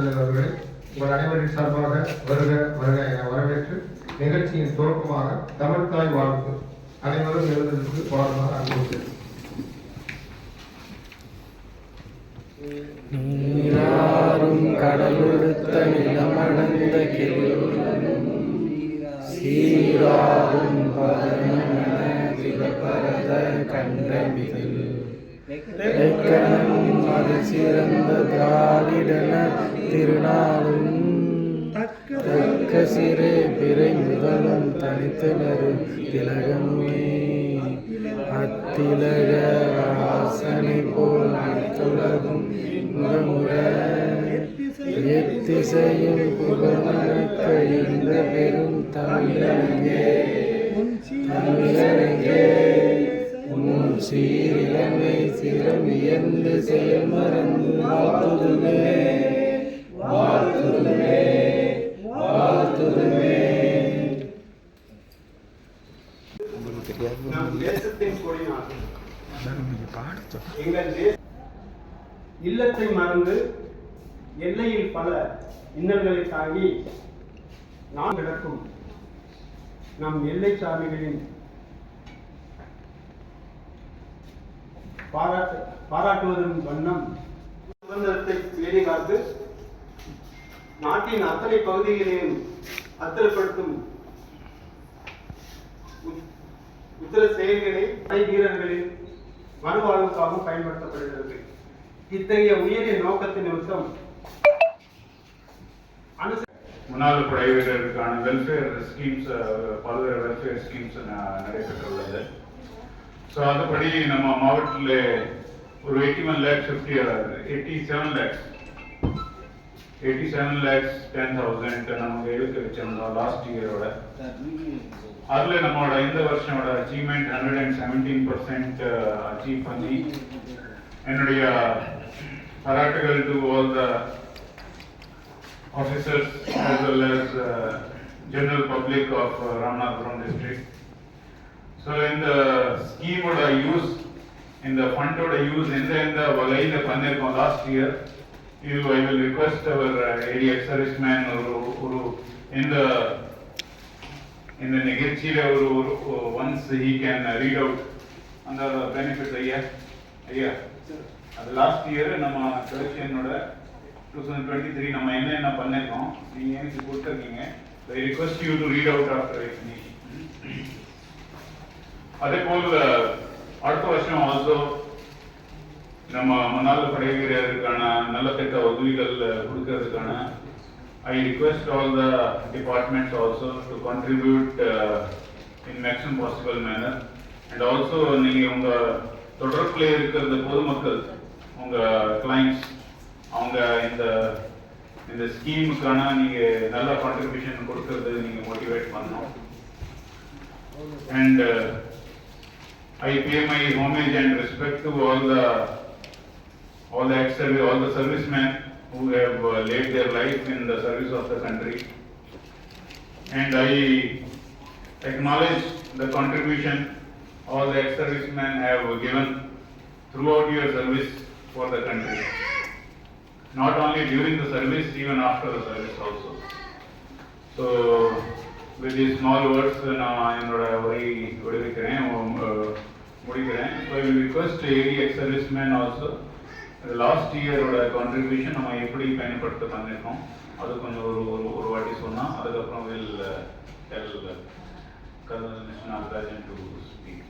தலைவர் அவர்களே உங்கள் அனைவரின் சார்பாக வருக வருக என வரவேற்று நிகழ்ச்சியின் துவக்கமாக தமிழ்தாய் வாழ்த்து அனைவரும் எழுதுவதற்கு பாடுமாறு அனுபவித்தது நீராறும் கடலுடுத்த நிலமடந்த கிளியுலகும் சீராறும் பதனமென கண்டமிதில் எக்கணமும் அது சிறந்த திராவிடன திருநாளும் தக்க சிறு பிறை முதலும் தனித்திலரு திலகமே அத்திலக வாசனை போல் அத்துலகும் முகமுற எத்திசையும் புகழ்மணக்க இந்த பெரும் தமிழனங்கே தமிழனங்கே உன் சீரிழமை சிரம் வியந்து செயல் மறந்து வாழ்த்துதுமே வாழ்த்துதுமே வாழ்த்துதுமே. இல்லத்தை மறந்து எல்லையில் பல இன்னல்களை தாங்கி நாம் கிடக்கும் நம் எல்லை சாமிகளின் பாராட்டு பாராட்டுவதன் வண்ணம். சுதந்திரத்தை பேணி காத்து நாட்டின் அத்தனை பகுதிகளையும் அத்தலப்படுத்தும் உத்- உத்தர செயல்களை படை வீரர்களின் மறுவாழ்வுக்காக பயன்படுத்தப்படுகிறது. இத்தகைய உயரிய நோக்கத்தின் நிமித்தம் அனுச முன்னாள் படை வீரருக்கான வெல்ஃபேர் ஸ்கீம்ஸ் பல்வேறு வெல்ஃபேர் ஸ்கீம்ஸ் நடைபெற்றுள்ளது. ஸோ அதுபடி நம்ம மாவட்டத்தில் ஒரு eighty one lakhs fifty eighty seven lakhs eighty seven lakhs ten thousand நமக்கு எழுத்து வச்சிருந்தோம் லாஸ்ட் இயரோட அதில் நம்மளோட இந்த வருஷமோட achievement hundred and seventeen percent achieve பண்ணி என்னுடைய பாராட்டுகள் to all the officers as well as uh, general public of uh, district. So இந்த ஸ்கீமோட யூஸ் இந்த ஃபண்டோட யூஸ் எந்த எந்த வகையில் பண்ணியிருக்கோம் லாஸ்ட் இயர் இது I will request our uh, area man ஒரு ஒரு இந்த இந்த நிகழ்ச்சியில் ஒரு ஒரு once he can read out அந்த பெனிஃபிட் ஐயா? ஐயா? அது லாஸ்ட் இயர் நம்ம செலக்ஷனோட டூ தௌசண்ட் டுவெண்ட்டி த்ரீ நம்ம என்ன என்ன நீங்கள் நீங்க எனக்கு கொடுத்துருக்கீங்க. I request you to read out after அதே போல் அடுத்த வருஷம் ஆல்சோ நம்ம முன்னாள் படை வீரருக்கான நலத்திட்ட உதவிகள் கொடுக்கறதுக்கான I request all the departments also to contribute in maximum possible manner and also நீங்கள் உங்கள் தொடர்பில் இருக்கிற பொதுமக்கள் உங்கள் கிளைண்ட்ஸ் அவங்க இந்த இந்த ஸ்கீமுக்கான நீங்கள் நல்ல கான்ட்ரிபியூஷன் கொடுக்கறது நீங்கள் மோட்டிவேட் பண்ணணும். And I pay my homage and respect to all the all the ex-service, all the servicemen who have uh, laid their life in the service of the country. And I acknowledge the contribution all the ex-servicemen have given throughout your service for the country. Not only during the service, even after the service also. So, with these small words, நான் என்னோட உரை விடுவிக்கிறேன் உம், அஹ், முடிக்கிறேன். So I request area ex serviceman also last இயரோட contribution நம்ம எப்படி பயன்படுத்த பண்ணியிருக்கோம் அது கொஞ்சம் ஒரு ஒரு ஒரு வாட்டி சொன்னால் அதுக்கப்புறம் will tell colonel mister Nagarajan to speak